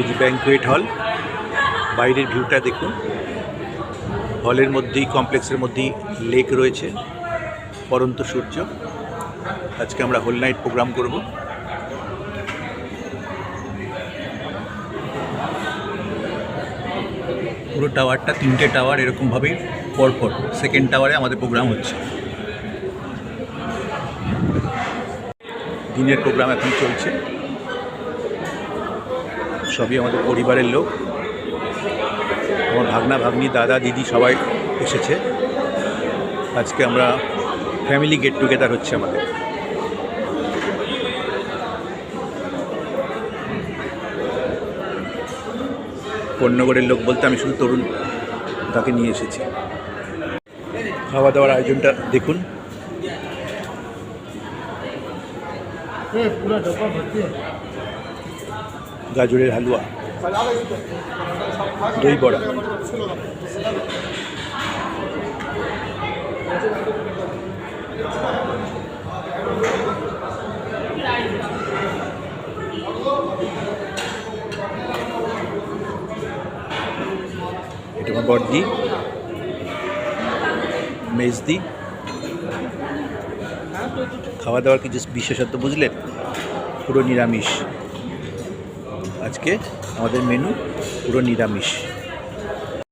এই যে ব্যাঙ্কুয়েট হল বাইরের ভিউটা দেখুন। হলের মধ্যেই কমপ্লেক্সের মধ্যেই লেক রয়েছে, পরন্ত সূর্য। আজকে আমরা হোল নাইট প্রোগ্রাম করব। পুরো টাওয়ারটা তিনটে টাওয়ার এরকমভাবেই পরপর। সেকেন্ড টাওয়ারে আমাদের প্রোগ্রাম হচ্ছে। দিনের প্রোগ্রাম এখন চলছে। সবই আমাদের পরিবারের লোক। আমার ভাগনা, ভাগ্নি, দাদা, দিদি সবাই এসেছে। আজকে আমরা ফ্যামিলি গেট টুগেদার হচ্ছে আমাদের। পণ্যগড়ের লোক বলতে আমি শুধু তরুণ তাকে নিয়ে এসেছি। খাওয়া দাওয়ার আয়োজনটা দেখুন। গাজরের হালুয়া, দই বড়া। এটা আমার বড়দি মেজদি। খাওয়া দাওয়ার কিছু বিশেষত্ব বুঝলেন? পুরো নিরামিষ। আজকে আমাদের মেনু পুরো নিরামিষ।